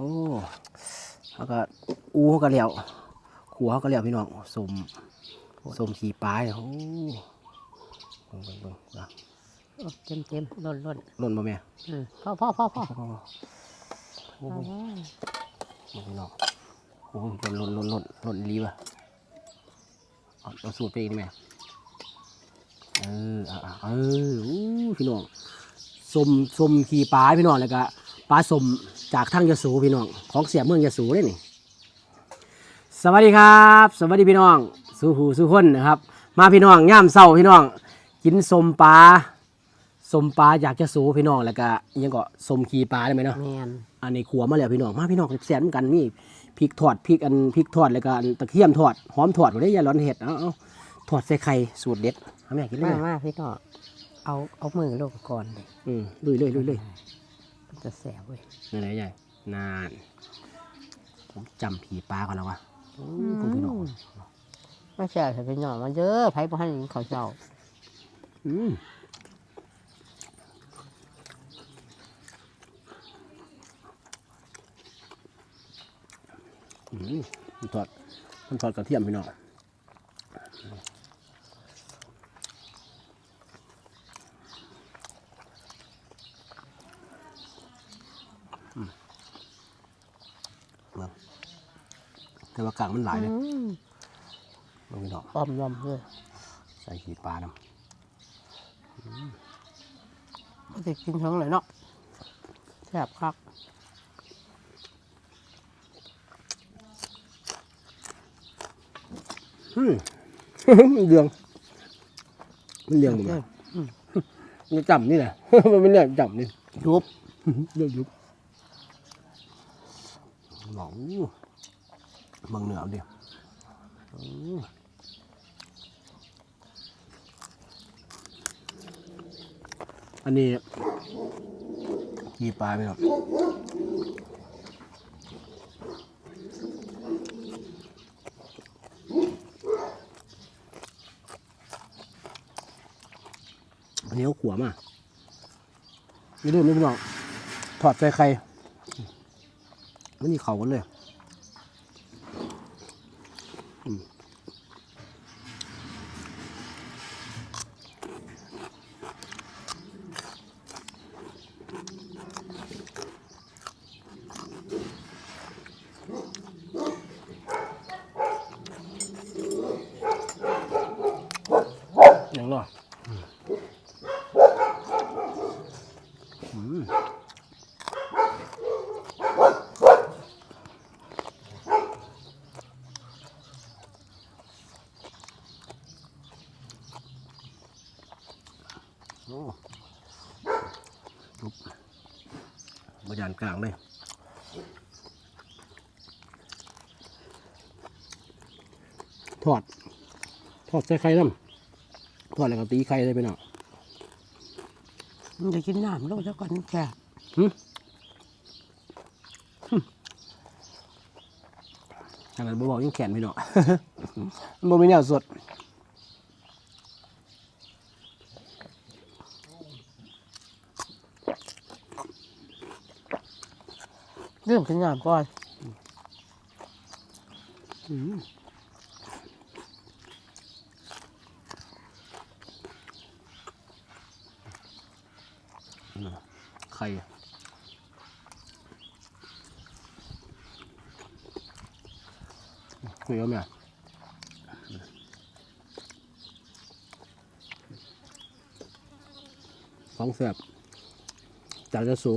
อ้เขาก็อูเขาก็เลี้ยวขัวเขาก็เลี้ยวพี่น้องสมสมขี่ปลาเนี่ยโอ้เบิ่งเบิ่งเบิ่งนะโอ้เต็มเต็มๆล้นล้นหล่นมาแม่ๆอืมพ่อพ่อพ่อพ่อพ่อพ่อพ่อโอ้เอาโหไว้พี่น้องโอ้โหล่นหล่นหล่นหล่นหล่นรีบอะเอาเอาสูตรไปอีกได้ไหมเอออะอะเอออู้พี่น้องสมสมขี่ปลาพี่น้องแล้วก็ปลาสม จากทางยะโสพี่น้อง ของเสียเมืองยะโสเลยนี่ สวัสดีครับ สวัสดีพี่น้อง สู้หูสู้คนนะครับ มาพี่น้องย่ามเศร้าพี่น้อง กินสมปลาสมปลาอยากจะสูพี่น้องแล้วก็อิหยังก็สมขี่ปลาได้ไหมเนาะแมนอันนี้ขัวมาแล้วพี่น้องมาพี่น้องแสนเหมือนกันนี่พริกทอดพริกอันพริกทอดแล้วก็อันตะเคียมทอดหอมทอดบ่ได้อยาร้อนเห็ดเอาเอาทอดใส่ไข่สูตรเด็ดทำแม่กินเลมายมาพี่น้องเอาเอามือลงก่อนเลยอืมลุยเลยลุยเลยมัน จะแสบเว้ยนี่ไหนใหญ่นานผมจำผีปลาก่อนแล้ววะอืมพวกพี่น้องไม่ใช่ใส่พี่น้องมันเยอะไผ่บ้านกินข้าวเจ้า อืมอืมมันทอดมันทอดกระเทียมพี่น้องอืมเบิ่ง แต่ว่ากากมันหลายเลยอืมเบิ่งพี่น้องอ้อมยอมเลยใส่ขีปลาน้มันจะกินทั้งเลยเนาะแสบคักำอืมมันเดือง มันเดืองหมดเด้เลอยมันจำนี่แหละมันไม่เนี่ยจำนี่ยุบเลือกยุบ หลงเมืองเหนือเดียวอันนี้ขี่ปลาไปครับอันนี้เขาขัวมาไม่รู้ไม่รู้น้องถอดใส่ไข่ มันนี่เขากันเลยอืมอย่างเนาะอืมโอ้ลุกบรยาน กลางเลยทอด ทอดใส่ไข่น้ำทอดแล้วก็ตีไข่เลยไปเนาะมันจะกินน้ำลงซะก่อนแค่ขนาดบ่บอกยังแขนไม่เนาะมันบ่มีแนวสด รื่องกินน้ำก่อนไข่คุยกันไหมอะของแสบจากจะสู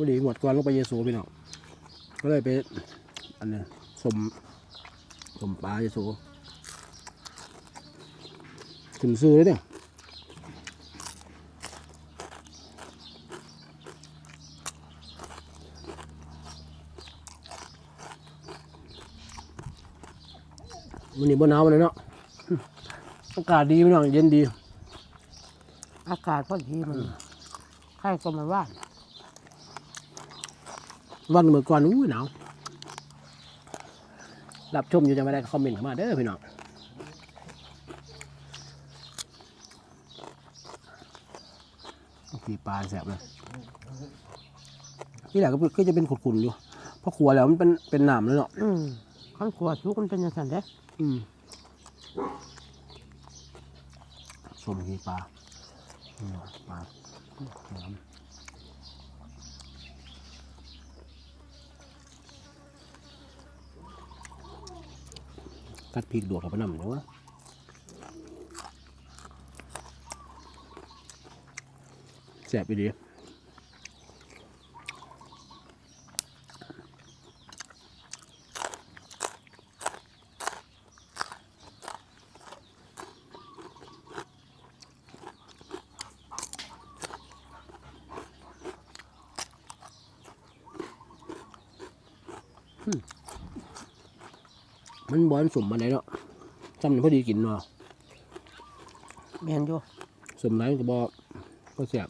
อดีหมดก่อนลงไปเยซูพี่น้องก็เลยไปอันเนี้ยสมสมปลาเยซูถึงซื้อเลยเนี่ยวันนี้บนหนาวเลยเนาะอากาศดีพี่น้องเย็นดี อากาศพอดีมันใครก็มาว่าน วันเมื่อก่อนอู้หนาวรับชมอยู่จะไม่ได้คอมเมนต์เข้ามาเด้อพี่น้องปีปลาแสบเลยนี่แหละก็จะเป็นขุ่นๆอยู่เพราะขัวแล้วมันเป็นเป็นหนามแล้วเนาะขั้นขัวชุกมันเป็นยังไงเด้อืมสมกีปลาปลา กัดพริกดวกกับน้ำเลยวะแสบไปดี มันบอนสมมาไหนเนาะจำนี่พอดีกินเนาะแม่นอยู่สมไหนก็บอกก็เสียบ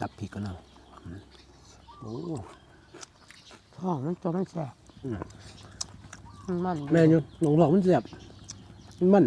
จับพริกกันเนาะอืมโอ้ท้องมันตัวมันแสบอืมมันมันแม่นอยู่หลงหลอกมันเสียบมันมัน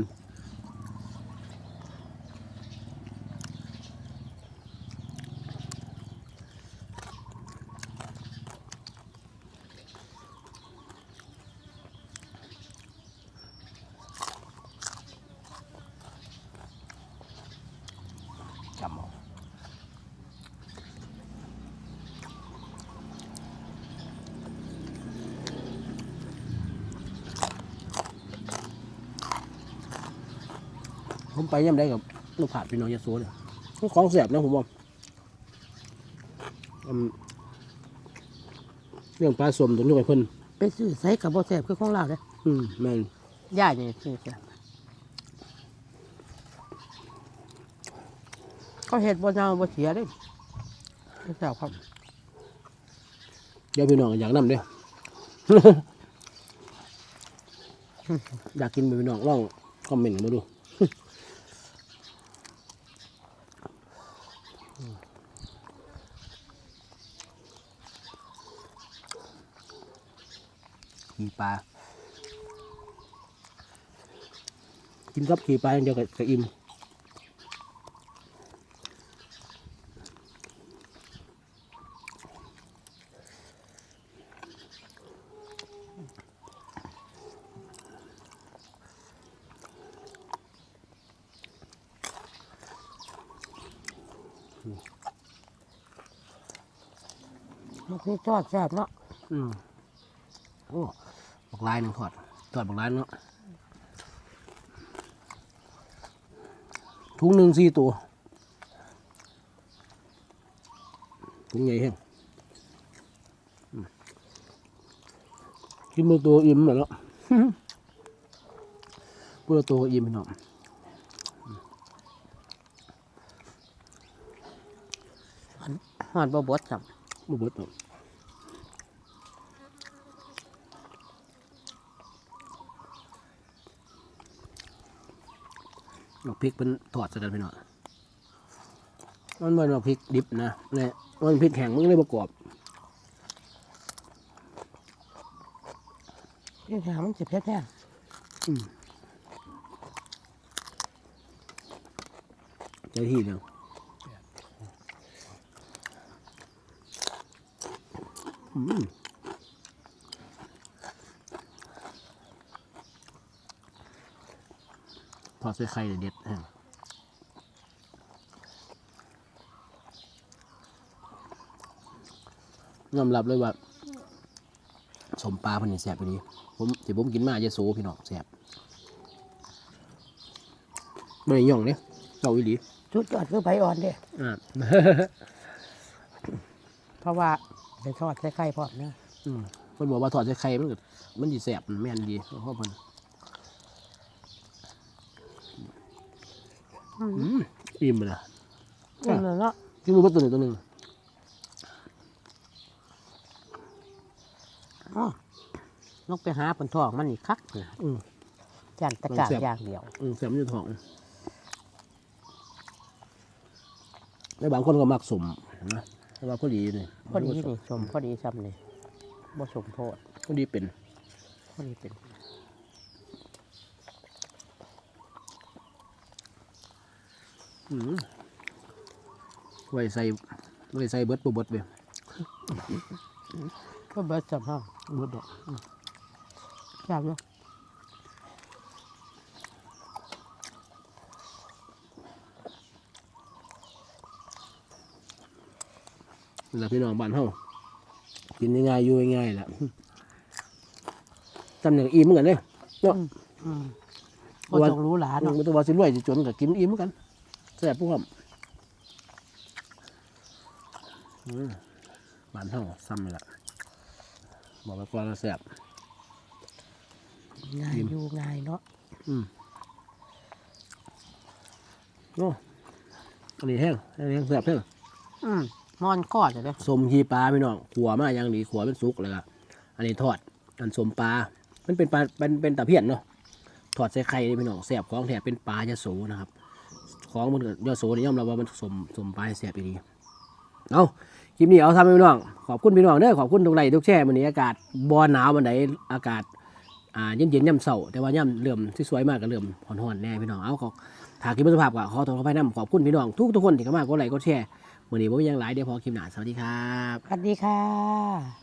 ผมไปย่ำได้กับลูกผาดพี่น้องยาโซเลยมันของเสียบนะผมบอกอืมเรื่องปลาสมต้องยกให้เพิ่นไปซื้อใส่กับบ่แสบคือของเราเด้อืมแม่นย่านี่ซื้อจ้ะก็เห็ดบ่เน่าบ่เสียเด้แสบครับ เดี๋ยวพี่น้องอยากนำเด้ออยากกินไปพี่น้องลองคอมเมนต์มาดู ขี่ ปลา กินกับขี่ปลาอย่างเดียวกับกับอิ่มมันคือทอดแสบเนาะ อืม โอ้ บักลายหนึ่งทอดทอดบักลายเนาะถุงหนึ่งสี่ตัวถุงใหญ่แห้งอืมกินมือตัวอิ่มหมดแล้วพูดตัวก็อิ่มพี่น้องหอดบ่บดครับบ่เบิดหรอก เอาพริกเป็นถอดใส่กันพี่น้องมันเป็นเอาพริกดิบนะเนี่ยมันพริกแข็งมันก็เลยประกอบที่หามันสิเผ็ดแท้เจ้าที่เดียวอืม ทอดใส่ไข่เด็ดๆฮะยอมรับเลยว่าสมปลาเพันนี่แสบไปดีผมที่ผมกินมาจะโซพี่น้องแสบไม่ได้ย่องเนี่ยเจ้าอีหลีชุดยอดคือใบอ่อนเด้อ่าเพราะว่าไปทอดใส่ไข่พร้อมนะอืมเพิ่นบอกว่าถอดใส่ไข่มันก็มันดีแสบมันแม่นดีเพราะเพิ่น อืมอืมอิ่มเลยนะนั่นแหละเนาะกินมือตัวหนึ่งตัวหนึ่งอ๋อลงไปหาผลทองมันนี่คักเนี่ยอืมจานตะกร้าอย่างเดียวอืมแสบมันจะท้องแล้วบางคนก็มักสมนะแต่ว่าพอดีนี่พอดีนี่ชมพอดีซ้ำนี่บ่สมโพดพอดีเป็นพอดีเป็น อืม ไว้ใส่ไว้ใส่เบิดบ่เบิดเว้ยก็เบิดจับห้องเบิดดอกจับอยู่นี่แหละพี่น้องบ้านเฮากินง่ายๆอยู่ง่ายๆแหละจำอย่างอิ่มเหมือนกันเลยเนาะอืมก็ต้องรู้หลานอืมเนาะมันต้องว่าสิรวยสิจนก็กินอิ่มเหมือนกัน แซ่บพวกมอืมบ้านเฮาซ้ำนี่แหละบอกไปก่อนแล้วแซ่บง่ายอยู่ง่ายเนาะอืมโอ้อันนี้แห้งอันนี้แห้งแซ่บแห้งอืมนอนกอดเลยเด้อสมขีปลาพี่น้องขัวมาอย่างดีขัวเป็นสุกเลยครับอันนี้ทอด อันสมปลา มันเป็นปลาเป็นเป็นตะเพียนเนาะ ทอดใส่ไข่นี่พี่น้องแซ่บของแท้เป็นปลายะโสนะครับ ของมันก็ยะโสนี่ย่อมเราว่ามันสมสมปลาให้แซ่บอีดีเอาคลิปนี้เอาทำให้พี่น้อง ขอบคุณพี่น้องเด้อขอบคุณทุกไลค์ทุกแช่วันนี้อากาศบอหนาววันไหนอากาศอ่าเย็นเย็นย่ำเสาแต่ว่าย่ำเริ่มที่สวยมากก็เริ่มห่อนๆแน่พี่น้องเอาขอถากคลิปสุภาพก็ขอตัวเข้าไปน้ำขอบคุณพี่น้องทุกทุกคนที่เข้ามากดไลค์กดแชร์วันนี้ผมย่างหลายเดี๋ยวพอคลิปหน้าสวัสดีครับสวัสดีค่ะ